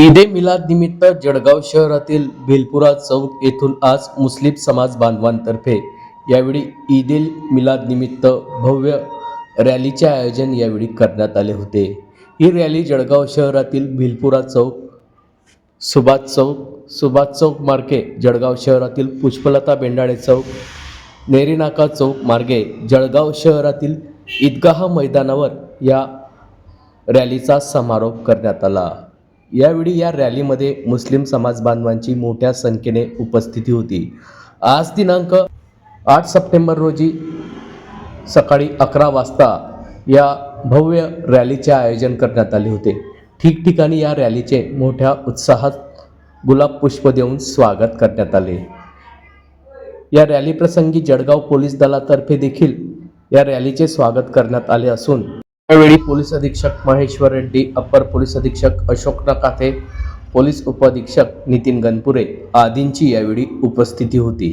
ईद ए मिलाद निमित्त जळगाव शहरातील भिलपुरा चौक येथून आज मुस्लिम समाज बांधवांतर्फे यावेळी ईद ए मिलाद निमित्त भव्य रॅलीचे आयोजन यावेळी करण्यात आले होते. ही रॅली जळगाव शहरातील भिलपुरा चौक सुभाष चौक सुभाष चौक मार्गे जळगाव शहरातील पुष्पलता बेंडाळे चौक नेरीनाका चौक मार्गे जळगाव शहरातील ईदगाह मैदानावर या रॅलीचा समारोप करण्यात आला. यावेळी या रॅलीमध्ये मुस्लिम समाज बांधवांची मोठ्या संख्येने उपस्थिती होती. आज दिनांक आठ सप्टेंबर रोजी सकाळी अकरा वाजता या भव्य रॅलीचे आयोजन करण्यात आले होते. ठिकठिकाणी या रॅलीचे मोठ्या उत्साहात गुलाब पुष्प देऊन स्वागत करण्यात आले. या रॅलीप्रसंगी जळगाव पोलीस दलातर्फे देखील या रॅलीचे स्वागत करण्यात आले असून यावेळी पोलीस अधीक्षक महेश्वर रेड्डी अप्पर पोलीस अधीक्षक अशोक नकाथे पोलीस उपअधीक्षक नितीन गणपुरे आदींची यावेळी उपस्थिती होती.